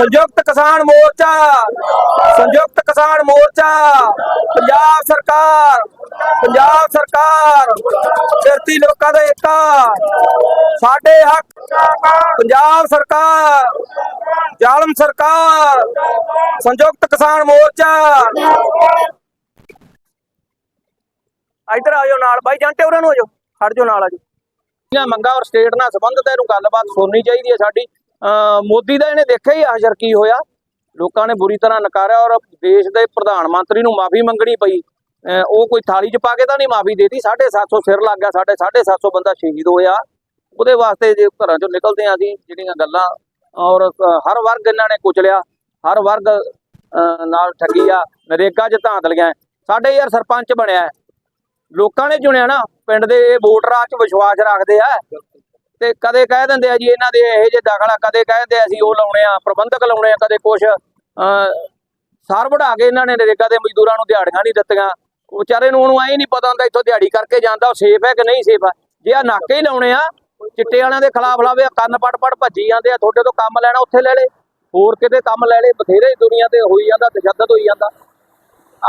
ਸੰਯੁਕਤ ਕਿਸਾਨ ਮੋਰਚਾ, ਸੰਯੁਕਤ ਕਿਸਾਨ ਮੋਰਚਾ, ਪੰਜਾਬ ਸਰਕਾਰ ਪੰਜਾਬ ਸਰਕਾਰ ਧਰਤੀ ਲੋਕਾਂ ਦਾ ਏਕਾ ਸਾਡੇ ਹੱਕ, ਪੰਜਾਬ ਸਰਕਾਰ, ਜ਼ਾਲਮ ਸਰਕਾਰ, ਸੰਯੁਕਤ ਕਿਸਾਨ ਮੋਰਚਾ। ਇੱਧਰ ਆ ਜਾਓ ਨਾਲ, ਬਾਈ ਜਾਂਟੇ ਉਹਨਾਂ ਨੂੰ ਆ ਜਾਓ, ਖੜ ਜਾਓ ਨਾਲ ਆ ਜਾਓ। ਇਹਨਾਂ ਮੰਗਾ ਔਰ ਸਟੇਟ ਨਾਲ ਸੰਬੰਧਤ ਇਹਨੂੰ ਗੱਲਬਾਤ ਸੁਣਨੀ ਚਾਹੀਦੀ ਹੈ ਸਾਡੀ। ਮੋਦੀ ਦਾ ਇਹਨੇ ਦੇਖਿਆ ਹੀ ਅਸਰ ਕੀ ਹੋਇਆ। ਲੋਕਾਂ ਨੇ ਬੁਰੀ ਤਰ੍ਹਾਂ ਨਕਾਰਿਆ ਔਰ ਦੇਸ਼ ਦੇ ਪ੍ਰਧਾਨ ਮੰਤਰੀ ਨੂੰ ਮਾਫੀ ਮੰਗਣੀ ਪਈ। ਉਹ ਕੋਈ ਥਾਲੀ 'ਚ ਪਾ ਕੇ ਤਾਂ ਨਹੀਂ ਮਾਫੀ ਦੇਤੀ। 750 ਸਿਰ ਲੱਗ ਗਿਆ। ਸਾਡੇ 750 ਬੰਦਾ ਸ਼ਹੀਦ ਹੋਇਆ। ਉਹਦੇ ਵਾਸਤੇ ਜੇ ਘਰਾਂ 'ਚੋਂ ਨਿਕਲਦੇ ਆ ਅਸੀਂ, ਜਿਹੜੀਆਂ ਗੱਲਾਂ ਔਰ ਹਰ ਵਰਗ ਇਹਨਾਂ ਨੇ ਕੁਚਲਿਆ ਹਰ ਵਰਗ, ਅਹ, ਨਾਲ ਠੱਗੀ ਆ। ਨਰੇਗਾ 'ਚ ਧਾਂਦਲੀਆਂ ਸਾਡੇ ਯਾਰ ਸਰਪੰਚ ਬਣਿਆ ਲੋਕਾਂ ਨੇ ਚੁਣਿਆ ਨਾ। ਪਿੰਡ ਦੇ ਵੋਟਰਾਂ 'ਚ ਵਿਸ਼ਵਾਸ ਰੱਖਦੇ ਆ। ਤੇ ਕਦੇ ਕਹਿ ਦਿੰਦੇ ਆ ਜੀ ਇਹਨਾਂ ਦੇ ਇਹੋ ਜਿਹੇ ਦਖਲ ਆ ਕਦੇ ਕਹਿੰਦੇ ਆ ਅਸੀਂ ਉਹ ਲਾਉਣੇ ਆ, ਪ੍ਰਬੰਧਕ ਲਾਉਣੇ ਆ, ਕਦੇ ਕੁਛ, ਅਹ, ਸਾਰ ਵਢਾ ਕੇ ਇਹਨਾਂ ਨੇ ਨਰੇਗਾ ਦੇ ਮਜ਼ਦੂਰਾਂ ਨੂੰ ਦਿਹਾੜੀਆਂ ਨਹੀਂ ਦਿੱਤੀਆਂ। ਵਿਚਾਰੇ ਨੂੰ ਉਹਨੂੰ ਐ ਨਹੀਂ ਪਤਾ ਹੁੰਦਾ ਇੱਥੋਂ ਦਿਹਾੜੀ ਕਰਕੇ ਜਾਂਦਾ, ਉਹ ਸੇਫ ਹੈ ਕਿ ਨਹੀਂ ਸੇਫ ਹੈ। ਜੇ ਆ ਨਾਕੇ ਹੀ ਲਾਉਣੇ ਆ, ਚਿੱਟੇ ਵਾਲਿਆਂ ਦੇ ਖਿਲਾਫ ਲਾਵੇ ਕੰਨ ਪੜ ਪੜ ਭੱਜੀ ਜਾਂਦੇ ਆ, ਤੁਹਾਡੇ ਤੋਂ ਕੰਮ ਲੈਣਾ ਉੱਥੇ ਲੈ ਲੈ। ਹੋਰ ਕਿਤੇ ਕੰਮ ਲੈ ਲੈ, ਬਥੇਰੇ ਦੁਨੀਆ ਤੇ ਹੋਈ ਜਾਂਦਾ, ਤਸ਼ੱਦਦ ਹੋਈ ਜਾਂਦਾ।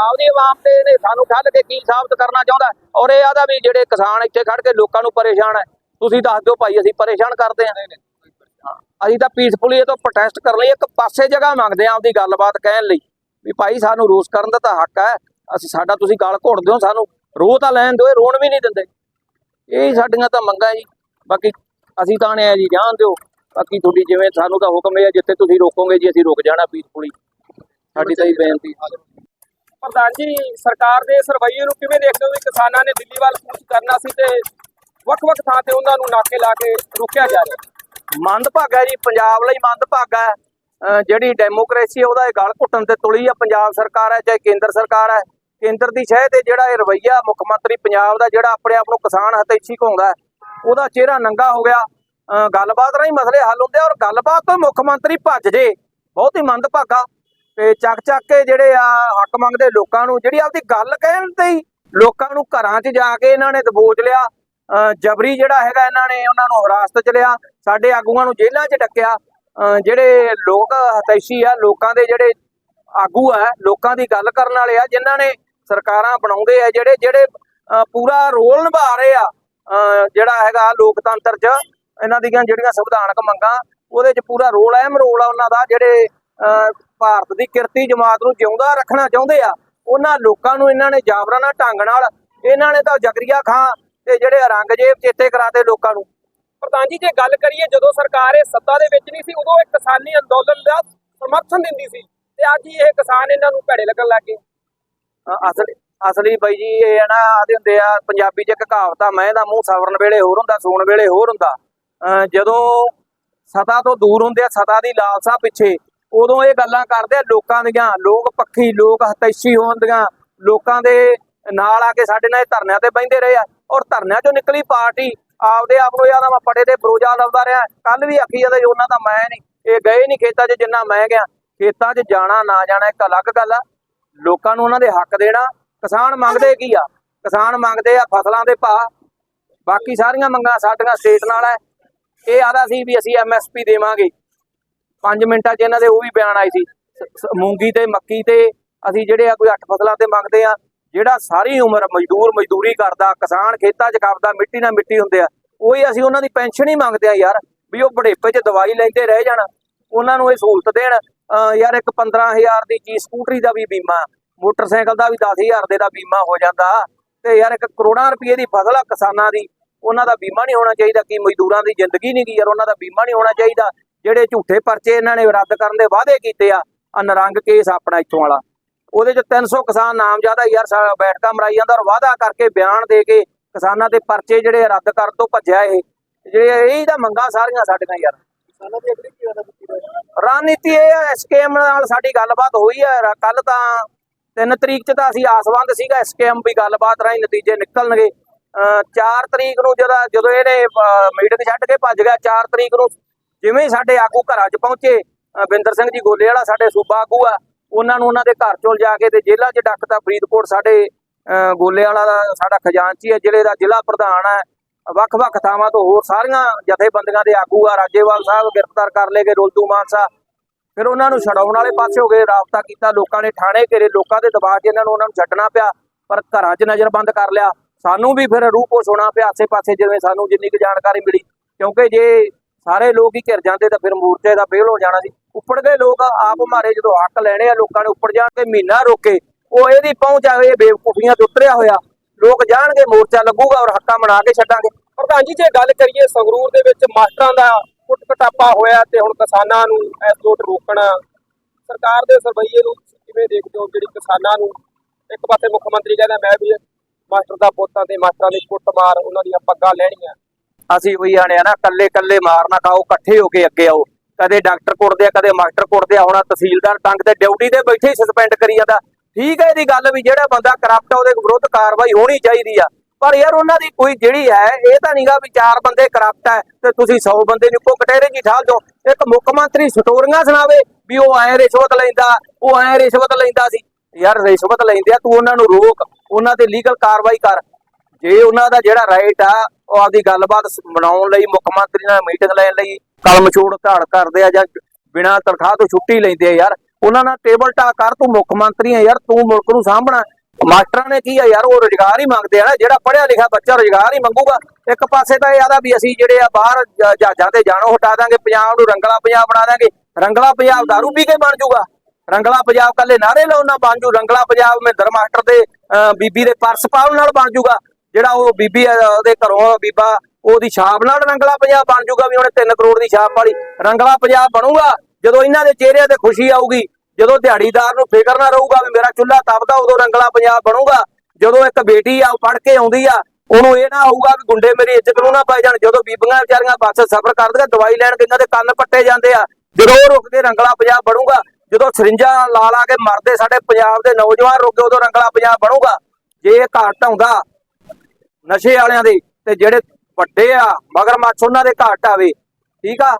ਆਪਦੀ ਆਵਾਮ ਤੇ ਇਹਨੇ ਸਾਨੂੰ ਠੱਲ ਕੇ ਕੀ ਸਾਬਤ ਕਰਨਾ ਚਾਹੁੰਦਾ? ਔਰ ਇਹ ਆਦਾ ਵੀ ਜਿਹੜੇ ਕਿਸਾਨ ਇੱਥੇ ਖੜ ਕੇ ਲੋਕਾਂ ਨੂੰ ਪਰੇਸ਼ਾਨ ਹੈ। ਤੁਸੀਂ ਦੱਸ ਦਿਓ ਭਾਈ, ਅਸੀਂ ਪਰੇਸ਼ਾਨ ਕਰਦੇ ਹਾਂ ਅਸੀਂ ਤਾਂ ਪੀਸਫੁਲੀ ਇਹ ਤੋਂ ਪ੍ਰੋਟੈਸਟ ਕਰਨ ਲਈ ਇੱਕ ਪਾਸੇ ਜਗ੍ਹਾ ਮੰਗਦੇ ਹਾਂ ਆਪਦੀ ਗੱਲਬਾਤ ਕਹਿਣ ਲਈ। ਵੀ ਭਾਈ, ਸਾਨੂੰ ਰੋਸ ਕਰਨ ਦਾ ਤਾਂ ਹੱਕ ਹੈ। ਅਸੀਂ, ਸਾਡਾ ਤੁਸੀਂ ਗਲ ਘੋੜਦੇ ਹੋ ਸਾਨੂੰ। ਰੋਹ ਤਾਂ ਲੈਣ ਦਿਓ ਰੋਣ ਵੀ ਨਹੀਂ ਦਿੰਦੇ। ਇਹ ਸਾਡੀਆਂ ਤਾਂ ਮੰਗਾਂ ਜੀ। ਬਾਕੀ ਅਸੀਂ ਤਾਂ ਨੇ ਆ ਜੀ, ਜਾਣ ਦਿਓ। ਬਾਕੀ ਤੁਹਾਡੀ ਜਿਵੇਂ ਸਾਨੂੰ ਤਾਂ ਹੁਕਮ ਹੈ, ਜਿੱਥੇ ਤੁਸੀਂ ਰੋਕੋਗੇ ਜੀ, ਅਸੀਂ ਰੁਕ ਜਾਣਾ ਪੀਸਫੁਲੀ ਸਾਡੀ ਤਾਂ ਹੀ ਬੇਨਤੀ ਪ੍ਰਧਾਨ ਜੀ, ਸਰਕਾਰ ਦੇ ਇਸ ਨੂੰ ਕਿਵੇਂ ਦੇਖਦੇ ਹੋ ਵੀ ਕਿਸਾਨਾਂ ਨੇ ਦਿੱਲੀ ਵੱਲ ਕੂਚ ਕਰਨਾ ਸੀ ਤੇ ਵੱਖ-ਵੱਖ ਥਾਂ ਤੇ ਉਹਨਾਂ ਨੂੰ ਨਾਕੇ ਲਾ ਕੇ ਰੋਕਿਆ ਜਾ ਰਿਹਾ। ਮੰਦਭਾਗਾ ਜੀ, ਪੰਜਾਬ ਲਈ ਮੰਦਭਾਗਾ ਜਿਹੜੀ ਡੈਮੋਕ੍ਰੇਸੀ ਉਹਦਾ ਇਹ ਗਲ ਘੁੱਟਣ ਤੇ ਤੁਲੀ ਆ। ਪੰਜਾਬ ਸਰਕਾਰ ਹੈ, ਚਾਹੇ ਕੇਂਦਰ ਸਰਕਾਰ ਹੈ। ਕੇਂਦਰ ਦੀ ਸ਼ਹਿ ਤੇ ਜਿਹੜਾ ਇਹ ਰਵਈਆ ਮੁੱਖ ਮੰਤਰੀ ਪੰਜਾਬ ਦਾ, ਜਿਹੜਾ ਆਪਣੇ ਆਪ ਨੂੰ ਕਿਸਾਨ ਹਤੈਸ਼ੀ ਕਹਾਉਂਦਾ ਉਹਦਾ ਚਿਹਰਾ ਨੰਗਾ ਹੋ ਗਿਆ। ਅਹ ਗੱਲਬਾਤ ਰਾਹੀਂ ਮਸਲੇ ਹੱਲ ਹੁੰਦੇ ਆ, ਔਰ ਗੱਲਬਾਤ ਤੋਂ ਮੁੱਖ ਮੰਤਰੀ ਭੱਜ ਜੇ। ਬਹੁਤ ਹੀ ਮੰਦਭਾਗਾ। ਤੇ ਚੱਕ ਚੱਕ ਕੇ ਜਿਹੜੇ ਆ ਹੱਕ ਮੰਗਦੇ ਲੋਕਾਂ ਨੂੰ, ਜਿਹੜੀ ਆਪਦੀ ਗੱਲ ਕਹਿਣ ਤੇ ਹੀ ਲੋਕਾਂ ਨੂੰ ਘਰਾਂ 'ਚ ਜਾ ਕੇ ਇਹਨਾਂ ਨੇ ਦਬੋਚ ਲਿਆ। ਜਬਰੀ ਜਿਹੜਾ ਹੈਗਾ ਇਹਨਾਂ ਨੇ ਉਹਨਾਂ ਨੂੰ ਹਿਰਾਸਤ 'ਚ ਲਿਆ, ਸਾਡੇ ਆਗੂਆਂ ਨੂੰ ਜੇਲ੍ਹਾਂ 'ਚ ਡੱਕਿਆ ਅਹ ਜਿਹੜੇ ਲੋਕ ਹਤੈਸ਼ੀ ਆ, ਲੋਕਾਂ ਦੇ ਜਿਹੜੇ ਆਗੂ ਆ, ਲੋਕਾਂ ਦੀ ਗੱਲ ਕਰਨ ਵਾਲੇ ਆ, ਜਿਨ੍ਹਾਂ ਨੇ ਸਰਕਾਰਾਂ ਬਣਾਉਂਦੇ ਆ, ਜਿਹੜੇ ਜਿਹੜੇ ਪੂਰਾ ਰੋਲ ਨਿਭਾ ਰਹੇ ਆ ਜਿਹੜਾ ਹੈਗਾ ਲੋਕਤੰਤਰ 'ਚ, ਇਹਨਾਂ ਦੀਆਂ ਜਿਹੜੀਆਂ ਸੰਵਿਧਾਨਕ ਮੰਗਾਂ, ਉਹਦੇ 'ਚ ਪੂਰਾ ਰੋਲ, ਅਹਿਮ ਰੋਲ ਆ ਉਹਨਾਂ ਦਾ, ਜਿਹੜੇ ਅਹ ਭਾਰਤ ਦੀ ਕਿਰਤੀ ਜਮਾਤ ਨੂੰ ਜਿਉਂਦਾ ਰੱਖਣਾ ਚਾਹੁੰਦੇ ਆ, ਉਹਨਾਂ ਲੋਕਾਂ ਨੂੰ ਇਹਨਾਂ ਨੇ ਜਾਬਰਾਨਾ ਢੰਗ ਨਾਲ, ਇਹਨਾਂ ਨੇ ਤਾਂ ਜਗਰੀਆ ਖਾਂ ਤੇ ਜਿਹੜੇ ਔਰੰਗਜ਼ੇਬ ਚੇਤੇ ਕਰਾਤੇ ਲੋਕਾਂ ਨੂੰ। ਪ੍ਰਧਾਨ ਜੀ ਜੇ ਗੱਲ ਕਰੀਏ ਜਦੋਂ ਸਰਕਾਰ ਇਹ ਸੱਤਾ ਦੇ ਵਿੱਚ ਨਹੀਂ ਸੀ ਉਦੋਂ ਇਹ ਕਿਸਾਨੀ ਅੰਦੋਲਨ ਦਾ ਸਮਰਥਨ ਦਿੰਦੀ ਸੀ ਤੇ ਅੱਜ ਹੀ ਇਹ ਕਿਸਾਨ ਇਹਨਾਂ ਨੂੰ ਭੈੜੇ ਲੱਗਣ ਲੱਗ ਗਏ। ਅਸਲੀ ਅਸਲੀ ਬਾਈ ਜੀ ਇਹ ਹੈ ਨਾ ਆਦੇ ਹੁੰਦੇ ਆ ਪੰਜਾਬੀ 'ਚ ਇੱਕ ਕਹਾਵਤ ਆ ਮੈਂ ਦਾ ਮੂੰਹ ਸਵਰਨ ਵੇਲੇ ਹੋਰ ਹੁੰਦਾ ਸੂਣ ਵੇਲੇ ਹੋਰ ਹੁੰਦਾ। ਜਦੋਂ ਸਤਾ ਤੋਂ ਦੂਰ ਹੁੰਦੇ ਆ ਸਤਾ ਦੀ ਲਾਲਸਾ ਪਿੱਛੇ ਉਦੋਂ ਇਹ ਗੱਲਾਂ ਕਰਦੇ ਆ ਲੋਕਾਂ ਦੀਆਂ ਲੋਕ ਪੱਖੀ ਲੋਕ ਹਤੈਸ਼ੀ ਹੋਣਦੀਆਂ ਲੋਕਾਂ ਦੇ ਨਾਲ ਆ ਕੇ ਸਾਡੇ ਨਾਲ ਇਹ ਧਰਨਿਆਂ ਤੇ ਬੈਠਦੇ ਰਹੇ ਆ। ਔਰ ਧਰਨਿਆਂ 'ਚੋਂ ਨਿਕਲੀ ਪਾਰਟੀ। ਆਪਦੇ ਆਪ ਨੂੰ ਯਾਦ ਆ, ਮੈਂ ਪੜੇ ਦੇ ਬਰੋਜਾ ਲੱਭਦਾ ਰਿਹਾ। ਕੱਲ ਵੀ ਆਖੀ ਜਾਂਦਾ ਉਹਨਾਂ ਦਾ ਮੈਂ ਨਹੀਂ। ਇਹ ਗਏ ਨਹੀਂ ਖੇਤਾਂ 'ਚ ਜਿੰਨਾ ਮੈਂ ਗਿਆ। ਖੇਤਾਂ 'ਚ ਜਾਣਾ, ਨਾ ਜਾਣਾ, ਇੱਕ ਅਲੱਗ ਗੱਲ ਆ। ਲੋਕਾਂ ਨੂੰ ਉਹਨਾਂ ਦੇ ਹੱਕ ਦੇਣਾ। ਕਿਸਾਨ ਮੰਗਦੇ ਕੀ ਆ? ਕਿਸਾਨ ਮੰਗਦੇ ਆ ਫਸਲਾਂ ਦੇ ਭਾਅ। ਬਾਕੀ ਸਾਰੀਆਂ ਮੰਗਾਂ ਸਾਡੀਆਂ ਸਟੇਟ ਨਾਲ ਹੈ ਇਹ ਆਦਾ ਸੀ ਵੀ ਅਸੀਂ ਐਮਐਸਪੀ ਦੇਵਾਂਗੇ। 5 ਮਿੰਟਾਂ 'ਚ ਇਹਨਾਂ ਦੇ ਉਹ ਵੀ ਬਿਆਨ ਆਏ ਸੀ। ਸ- ਮੂੰਗੀ ਤੇ ਮੱਕੀ ਤੇ ਅਸੀਂ ਜਿਹੜੇ ਆ ਕੋਈ 8 ਫਸਲਾਂ ਤੇ ਮੰਗਦੇ ਆ। ਜਿਹੜਾ ਸਾਰੀ ਉਮਰ ਮਜ਼ਦੂਰ ਮਜ਼ਦੂਰੀ ਕਰਦਾ, ਕਿਸਾਨ ਖੇਤਾਂ 'ਚ ਕਰਦਾ, ਮਿੱਟੀ ਨਾਲ ਮਿੱਟੀ ਹੁੰਦੇ ਆ, ਉਹੀ ਅਸੀਂ ਉਹਨਾਂ ਦੀ ਪੈਨਸ਼ਨ ਹੀ ਮੰਗਦੇ ਆ ਯਾਰ, ਵੀ ਉਹ ਬੁਢੇਪੇ 'ਚ ਦਵਾਈ ਲੈਂਦੇ ਰਹਿ ਜਾਣ, ਉਹਨਾਂ ਨੂੰ ਇਹ ਸਹੂਲਤ ਦੇਣ। ਅਹ ਯਾਰ ਇੱਕ 15000 ਦੀ ਚੀਜ਼, ਸਕੂਟਰੀ ਦਾ ਵੀ ਬੀਮਾ, ਮੋਟਰਸਾਈਕਲ ਦਾ ਵੀ 10000 ਦੇ ਦਾ ਬੀਮਾ ਹੋ ਜਾਂਦਾ। ਤੇ ਯਾਰ ਇੱਕ ਕਰੋੜਾਂ ਰੁਪਏ ਦੀ ਫਸਲ ਆ ਕਿਸਾਨਾਂ ਦੀ, ਉਹਨਾਂ ਦਾ ਬੀਮਾ ਨਹੀਂ ਹੋਣਾ ਚਾਹੀਦਾ, ਕੀ ਮਜ਼ਦੂਰਾਂ ਦੀ ਜ਼ਿੰਦਗੀ ਨਹੀਂ ਗੀ ਯਾਰ, ਉਹਨਾਂ ਦਾ ਬੀਮਾ ਨਹੀਂ ਹੋਣਾ ਚਾਹੀਦਾ। ਜਿਹੜੇ ਝੂਠੇ ਪਰਚੇ ਇਹਨਾਂ ਨੇ ਰੱਦ ਕਰਨ ਦੇ ਵਾਅਦੇ ਕੀਤੇ ਆ ਆ ਕੇਸ ਆਪਣਾ ਇੱਥੋਂ ਵਾਲਾ। ਉਹਦੇ ਚ 300 ਕਿਸਾਨ ਨਾਮਜ਼ਦਾ ਯਾਰ ਸਾ- ਬੈਠਕਾਂ ਮਰਾਈ ਜਾਂਦਾ ਔਰ ਵਾਅਦਾ ਕਰਕੇ ਬਿਆਨ ਦੇ ਕੇ ਕਿਸਾਨਾਂ ਦੇ ਪਰਚੇ ਜਿਹੜੇ ਰੱਦ ਕਰਨ ਤੋਂ ਭੱਜਿਆ ਇਹ। ਜਿਹੜੇ ਇਹ ਤਾਂ ਮੰਗਾਂ ਸਾਰੀਆਂ ਸਾਡੀਆਂ ਯਾਰ। ਕਿਸਾਨਾਂ ਦੀ ਅਗਲੀ ਕੀ ਰਣਨੀਤੀ ਇਹ ਹੈ ਐਸਕੇਐਮ ਨਾਲ ਸਾਡੀ ਗੱਲਬਾਤ ਹੋਈ ਹੈ ਕੱਲ ਤਾਂ 3 ਤਰੀਕ ਚ ਤਾਂ ਅਸੀਂ ਆਸਵੰਦ ਸੀਗਾ ਐਸਕੇਐਮ ਵੀ ਗੱਲਬਾਤ ਰਾਹੀਂ ਨਤੀਜੇ ਨਿਕਲਣਗੇ। 4 ਤਰੀਕ ਨੂੰ ਜਦੋਂ ਜਦੋਂ ਇਹਨੇ ਮੀਟਿੰਗ ਛੱਡ ਕੇ ਭੱਜ ਗਿਆ 4 ਤਰੀਕ ਨੂੰ ਜਿਵੇਂ ਸਾਡੇ ਆਗੂ ਘਰਾਂ 'ਚ ਪਹੁੰਚੇ ਬਿੰਦਰ ਸਿੰਘ ਜੀ ਗੋਲੇ ਵਾਲਾ ਸਾਡੇ ਸੂਬਾ ਆਗੂ ਆ ਉਹਨਾਂ ਨੂੰ ਉਹਨਾਂ ਦੇ ਘਰ ਚੋਂ ਜਾ ਕੇ ਤੇ ਜੇਲ੍ਹਾਂ 'ਚ ਡੱਕਤਾ ਫਰੀਦਕੋਟ ਸਾਡੇ ਅ, ਗੋਲੇ ਵਾਲਾ ਦਾ ਸਾਡਾ ਖਜ਼ਾਨਚੀ ਹੈ ਜ਼ਿਲ੍ਹੇ ਦਾ ਜ਼ਿਲ੍ਹਾ ਪ੍ਰਧਾਨ ਹੈ। ਵੱਖ-ਵੱਖ ਥਾਵਾਂ ਤੋਂ ਹੋਰ ਸਾਰੀਆਂ ਜਥੇਬੰਦੀਆਂ ਦੇ ਆਗੂ ਆ ਰਾਜੇਵਾਲ ਸਾਹਿਬ ਗ੍ਰਿਫਤਾਰ ਕਰ ਲਏ ਗਏ ਰੋਲਤੂ ਮਾਨਸਾ। ਫਿਰ ਉਹਨਾਂ ਨੂੰ ਛਡਾਉਣ ਵਾਲੇ ਪਾਸੇ ਹੋ ਗਏ ਰਾਬਤਾ ਕੀਤਾ ਲੋਕਾਂ ਨੇ ਥਾਣੇ ਘੇਰੇ ਲੋਕਾਂ ਦੇ ਦਬਾਅ 'ਚ ਇਹਨਾਂ ਨੂੰ ਉਹਨਾਂ ਨੂੰ ਛੱਡਣਾ ਪਿਆ ਪਰ ਘਰਾਂ 'ਚ ਨਜ਼ਰਬੰਦ ਕਰ ਲਿਆ। ਸਾਨੂੰ ਵੀ ਫਿਰ ਰੂਹ ਕੋ ਸੁਣਾ ਪਿਆ ਆਸੇ-ਪਾਸੇ ਜਿਵੇਂ ਸਾਨੂੰ ਜਿੰਨੀ ਕੁ ਜਾਣਕਾਰੀ ਮਿਲੀ ਕਿਉਂਕਿ ਜੇ ਸਾਰੇ ਲੋਕ ਹੀ ਘਿਰ ਜਾਂਦੇ ਤਾਂ ਫਿਰ ਮੂਰਚੇ ਦਾ ਫੇਲ ਹੋ ਜਾਣਾ ਸੀ। ਉੱਪੜ ਗਏ ਲੋਕ ਆਪ ਮਾਰੇ ਜਦੋਂ ਹੱਕ ਲੈਣੇ ਆ, ਲੋਕਾਂ ਨੇ ਉੱਪੜ ਜਾਣ ਤੇ ਮਹੀਨਾ ਰੋਕੇ। ਉਹ ਇਹਦੀ ਪਹੁੰਚ ਆ, ਇਹ ਬੇਵਕੂਫੀਆਂ ਤੇ ਉਤਰਿਆ ਹੋਇਆ। ਲੋਕ ਜਾਣਗੇ, ਮੋਰਚਾ ਲੱਗੂਗਾ ਔਰ ਹੱਕਾਂ ਬਣਾ ਕੇ ਛੱਡਾਂਗੇ। ਪ੍ਰਧਾਨ ਜੀ, ਜੇ ਗੱਲ ਕਰੀਏ ਸੰਗਰੂਰ ਦੇ ਵਿੱਚ ਮਾਸਟਰਾਂ ਦਾ ਕੁੱਟ ਕਟਾਪਾ ਹੋਇਆ ਤੇ ਹੁਣ ਕਿਸਾਨਾਂ ਨੂੰ ਇਸ ਲੋਟ ਰੋਕਣਾ, ਸਰਕਾਰ ਦੇ ਸਰਵਈਏ ਨੂੰ ਤੁਸੀਂ ਕਿਵੇਂ ਦੇਖਦੇ ਹੋ? ਜਿਹੜੀ ਕਿਸਾਨਾਂ ਨੂੰ ਇੱਕ ਪਾਸੇ ਮੁੱਖ ਮੰਤਰੀ ਕਹਿੰਦਾ, ਮੈਂ ਵੀ ਮਾਸਟਰ ਦਾ ਪੁੱਤਾਂ ਤੇ ਮਾਸਟਰਾਂ ਦੀ ਕੁੱਟਮਾਰ, ਉਹਨਾਂ ਦੀਆਂ ਪੱਗਾਂ ਲੈਣੀਆਂ। ਅਸੀਂ ਵੀ ਆਣੇ ਆ ਨਾ ਕੱਲੇ ਕੱਲੇ ਮਾਰ ਨਾ ਖਾਓ ਇਕੱਠੇ ਹੋ ਕੇ ਅੱਗੇ ਆਓ। ਕਦੇ ਡਾਕਟਰ ਕੁੱਟਦੇ ਆ, ਕਦੇ ਮਾਸਟਰ ਕੁੱਟਦੇ ਆ, ਹੁਣ ਤਹਿਸੀਲਦਾਰ ਟੰਗ ਤੇ ਡਿਊਟੀ ਤੇ ਬੈਠੇ ਹੀ ਸਸਪੈਂਡ ਕਰੀ ਜਾਂਦਾ। ਠੀਕ ਹੈ ਇਹਦੀ ਗੱਲ ਵੀ, ਜਿਹੜਾ ਬੰਦਾ ਕਰਪਟ ਆ, ਉਹਦੇ ਵਿਰੁੱਧ ਕਾਰਵਾਈ ਹੋਣੀ ਚਾਹੀਦੀ ਆ। ਪਰ ਯਾਰ ਉਹਨਾਂ ਦੀ ਕੋਈ ਜਿਹੜੀ ਹੈ, ਇਹ ਤਾਂ ਨਹੀਂਗਾ ਵੀ ਚਾਰ ਬੰਦੇ ਕਰਪਟ ਹੈ ਤੇ ਤੁਸੀਂ 100 ਬੰਦੇ ਨੂੰ ਇੱਕੋ ਕਟਹਿਰੇ ਜੀ ਠਾਲ ਦਿਓ। ਇੱਕ ਮੁੱਖ ਮੰਤਰੀ ਸਟੋਰੀਆਂ ਸੁਣਾਵੇ ਵੀ ਉਹ ਐ ਰਿਸ਼ਵਤ ਲੈਂਦਾ, ਉਹ ਐ ਰਿਸ਼ਵਤ ਲੈਂਦਾ ਸੀ। ਯਾਰ ਰਿਸ਼ਵਤ ਲੈਂਦੇ ਆ, ਤੂੰ ਉਹਨਾਂ ਨੂੰ ਰੋਕ, ਉਹਨਾਂ ਤੇ ਲੀਗਲ ਕਾਰਵਾਈ ਕਰ। ਜੇ ਉਹਨਾਂ ਦਾ ਜਿਹੜਾ ਰਾਈਟ ਆ ਉਹ ਆਪਦੀ ਗੱਲਬਾਤ ਸ- ਬਣਾਉਣ ਲਈ ਮੁੱਖ ਮੰਤਰੀ ਨਾਲ ਮੀਟਿੰਗ ਲੈਣ ਲਈ ਕਲਮ ਛੋੜ ਧਾੜ ਕਰਦੇ ਆ ਜਾਂ ਬਿਨਾਂ ਤਨਖਾਹ ਤੋਂ ਛੁੱਟੀ ਲੈਂਦੇ ਆ ਯਾਰ। ਉਹਨਾਂ ਨਾਲ ਟੇਬਲ ਟਾਕ ਕਰ ਤੂੰ ਮੁੱਖ ਮੰਤਰੀ ਆ ਯਾਰ ਤੂੰ ਮੁਲਕ ਨੂੰ ਸਾਂਭਣਾ। ਮਾਸਟਰਾਂ ਨੇ ਕੀ ਆ ਯਾਰ ਉਹ ਰੋਜ਼ਗਾਰ ਹੀ ਮੰਗਦੇ ਆ ਨਾ। ਜਿਹੜਾ ਪੜਿਆ ਲਿਖਿਆ ਬੱਚਾ ਰੋਜ਼ਗਾਰ ਹੀ ਮੰਗੂਗਾ। ਇੱਕ ਪਾਸੇ ਤਾਂ ਇਹ ਆਦਾ ਵੀ ਅਸੀਂ ਜਿਹੜੇ ਆ ਬਾਹਰ ਜਹਾਜ਼ਾਂ ਤੇ ਜਾਣੋ ਹਟਾ ਦਾਂਗੇ ਪੰਜਾਬ ਨੂੰ ਰੰਗਲਾ ਪੰਜਾਬ ਬਣਾ ਦਾਂਗੇ। ਰੰਗਲਾ ਪੰਜਾਬ ਦਾਰੂ ਪੀ ਕੇ ਬਣ ਜਾਊਗਾ ਰੰਗਲਾ ਪੰਜਾਬ ਕੱਲੇ ਨਾਰੇ ਲਾਉਣ ਨਾਲ ਬਣ ਜੂ। ਰੰਗਲਾ ਪੰਜਾਬ ਮਹਿੰਦਰ ਮਾਸਟਰ ਦੇ ਅਹ, ਬੀਬੀ ਦੇ ਪਰਸ ਪਾਉਣ ਨਾਲ ਬਣ ਜੂਗਾ। ਜਿਹੜਾ ਉਹ ਬੀਬੀ ਆ, ਉਹਦੇ ਘਰੋਂ ਬੀਬਾ ਉਹਦੀ ਛਾਪ ਨਾਲ ਰੰਗਲਾ ਪੰਜਾਬ ਬਣ ਜੂਗਾ ਵੀ ਉਹਨੇ 3 ਕਰੋੜ ਦੀ ਛਾਪ ਵਾਲੀ ਰੰਗਲਾ ਪੰਜਾਬ ਬਣੂਗਾ। ਜਦੋਂ ਇਹਨਾਂ ਦੇ ਚਿਹਰਿਆਂ ਤੇ ਖੁਸ਼ੀ ਆਊਗੀ ਜਦੋਂ ਦਿਹਾੜੀਦਾਰ ਨੂੰ ਫਿਕਰ ਨਾ ਰਹੂਗਾ ਵੀ ਮੇਰਾ ਚੁੱਲ੍ਹਾ ਤਪਦਾ ਉਦੋਂ ਰੰਗਲਾ ਪੰਜਾਬ ਬਣੂਗਾ। ਜਦੋਂ ਇੱਕ ਬੇਟੀ ਆ ਪੜ ਕੇ ਆਉਂਦੀ ਆ ਉਹਨੂੰ ਇਹ ਨਾ ਹੋਊਗਾ ਵੀ ਗੁੰਡੇ ਮੇਰੀ ਇੱਜ਼ਤ ਨੂੰ ਨਾ ਪਾਈ ਜਾਣ। ਜਦੋਂ ਬੀਬੀਆਂ ਵਿਚਾਰੀਆਂ ਬੱਸ ਸਫ਼ਰ ਕਰਦੀਆਂ ਦਵਾਈ ਲੈਣ ਕੇ ਇਹਨਾਂ ਦੇ ਕੰਨ ਪੱਟੇ ਜਾਂਦੇ ਆ ਜਦੋਂ ਰੁਕ ਕੇ ਰੰਗਲਾ ਪੰਜਾਬ ਬਣੂਗਾ। ਜਦੋਂ ਸਰਿੰਜਾਂ ਲਾ ਲਾ ਕੇ ਮਰਦੇ ਸਾਡੇ ਪੰਜਾਬ ਦੇ ਨੌਜਵਾਨ ਰੁਕੇ ਉਦੋਂ ਰੰਗਲਾ ਪੰਜਾਬ ਬਣੂਗਾ। ਜੇ ਇਹ ਘਾਟ ਆਉਂਦਾ ਨਸ਼ੇ ਵਾਲਿਆਂ ਦੇ ਤੇ ਜਿਹੜੇ ਵੱਡੇ ਆ, ਮਗਰਮੱਛ ਉਹਨਾਂ ਦੇ ਘਾਟ ਆਵੇ, ਠੀਕ ਆ?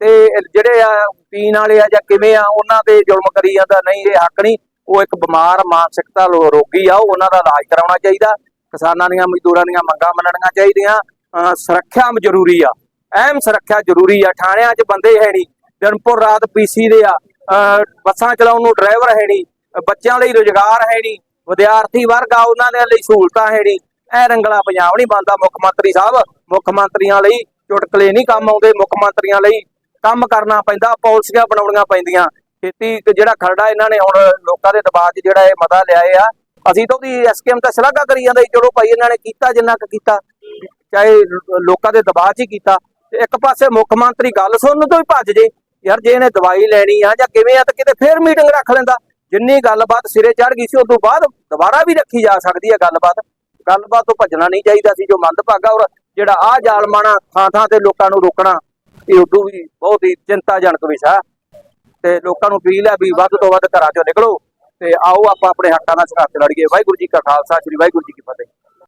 ਤੇ ਜਿਹੜੇ ਆ, ਪੀਣ ਵਾਲੇ ਆ ਜਾਂ ਕਿਵੇਂ ਆ, ਉਹਨਾਂ ਤੇ ਜ਼ੁਲਮ ਕਰੀ ਜਾਂਦਾ, ਨਹੀਂ, ਇਹ ਹੱਕ ਨਹੀਂ। ਉਹ ਇੱਕ ਬਿਮਾਰ ਮਾਨਸਿਕਤਾ ਰੋਗੀ ਆ ਉਹਨਾਂ ਦਾ ਇਲਾਜ ਕਰਾਉਣਾ ਚਾਹੀਦਾ। ਕਿਸਾਨਾਂ ਦੀਆਂ, ਮਜ਼ਦੂਰਾਂ ਦੀਆਂ ਮੰਗਾਂ ਮੰਨਣੀਆਂ ਚਾਹੀਦੀਆਂ। ਅਹ ਸੁਰੱਖਿਆ ਜ਼ਰੂਰੀ ਆ। ਅਹਿਮ ਸੁਰੱਖਿਆ ਜ਼ਰੂਰੀ ਆ। ਥਾਣਿਆਂ 'ਚ ਬੰਦੇ ਹੈ ਨਹੀਂ। ਦਿਨਪੁਰ ਰਾਤ ਪੀਸੀ ਦੇ ਆ। ਬੱਸਾਂ ਚਲਾਉਣ ਨੂੰ ਡਰਾਈਵਰ ਹੈ ਨਹੀਂ। ਬੱਚਿਆਂ ਲਈ ਰੁਜ਼ਗਾਰ ਹੈ ਨਹੀਂ। ਵਿਦਿਆਰਥੀ ਵਰਗ ਆ, ਉਹਨਾਂ ਦੇ ਲਈ ਸਹੂਲਤਾਂ ਹੈ ਨਹੀਂ। ਇਹ ਰੰਗਲਾ ਪੰਜਾਬ ਨਹੀਂ ਬਣਦਾ ਮੁੱਖ ਮੰਤਰੀ ਸਾਹਿਬ। ਮੁੱਖ ਮੰਤਰੀਆਂ ਲਈ ਚੁਟਕਲੇ ਨਹੀਂ ਕੰਮ ਆਉਂਦੇ, ਮੁੱਖ ਮੰਤਰੀਆਂ ਲਈ ਕੰਮ ਕਰਨਾ ਪੈਂਦਾ, ਪਾਲਿਸੀਆਂ ਬਣਾਉਣੀਆਂ ਪੈਂਦੀਆਂ। ਖੇਤੀ ਜਿਹੜਾ ਖਰੜਾ ਇਹਨਾਂ ਨੇ ਹੁਣ ਲੋਕਾਂ ਦੇ ਦਬਾਅ 'ਚ ਜਿਹੜਾ ਇਹ ਮਤਾ ਲਿਆਏ ਆ। ਅਸੀਂ ਤਾਂ ਉਹਦੀ ਐਸਕੇਐਮ ਤਾਂ ਸ਼ਲਾਘਾ ਕਰੀ ਜਾਂਦਾ ਚਲੋ ਭਾਈ ਇਹਨਾਂ ਨੇ ਕੀਤਾ ਜਿੰਨਾ ਕੁ ਕੀਤਾ, ਚਾਹੇ ਲੋਕਾਂ ਦੇ ਦਬਾਅ 'ਚ ਹੀ ਕੀਤਾ। ਤੇ ਇੱਕ ਪਾਸੇ ਮੁੱਖ ਮੰਤਰੀ ਗੱਲ ਸੁਣਨ ਤੋਂ ਹੀ ਭੱਜ ਜੇ, ਯਾਰ ਜੇ ਇਹਨੇ ਦਵਾਈ ਲੈਣੀ ਆ ਜਾਂ ਕਿਵੇਂ ਆ ਤਾਂ ਕਿਤੇ ਫੇਰ ਮੀਟਿੰਗ ਰੱਖ ਲੈਂਦਾ। ਜਿੰਨੀ ਗੱਲਬਾਤ ਸਿਰੇ ਚੜ ਗਈ ਸੀ ਉਸ ਤੋਂ ਬਾਅਦ ਦੁਬਾਰਾ ਵੀ ਰੱਖੀ ਜਾ ਸਕਦੀ ਹੈ ਗੱਲਬਾਤ। ਗੱਲਬਾਤ ਤੋਂ ਭੱਜਣਾ ਨਹੀਂ ਚਾਹੀਦਾ ਸੀ, ਜੋ ਮੰਦਭਾਗਾ ਔਰ ਜਿਹੜਾ ਆ ਜਾਲਮਾਣਾ ਥਾਂ ਥਾਂ ਤੇ ਲੋਕਾਂ ਨੂੰ ਰੋਕਣਾ, ਇਹ ਉਦੋਂ ਵੀ ਬਹੁਤ ਹੀ ਚਿੰਤਾਜਨਕ ਵਿਸ਼ਾ ਤੇ ਲੋਕਾਂ ਨੂੰ ਅਪੀਲ ਹੈ ਵੀ ਵੱਧ ਤੋਂ ਵੱਧ ਘਰਾਂ ਚੋਂ ਨਿਕਲੋ ਤੇ ਆਓ ਆਪਾਂ ਆਪਣੇ ਹੱਕਾਂ ਦਾ ਸੰਘਰਸ਼ ਲੜੀਏ। ਵਾਹਿਗੁਰੂ ਜੀ ਕਾ ਖਾਲਸਾ, ਸ੍ਰੀ ਵਾਹਿਗੁਰੂ ਜੀ ਕੀ ਫਤਿਹ।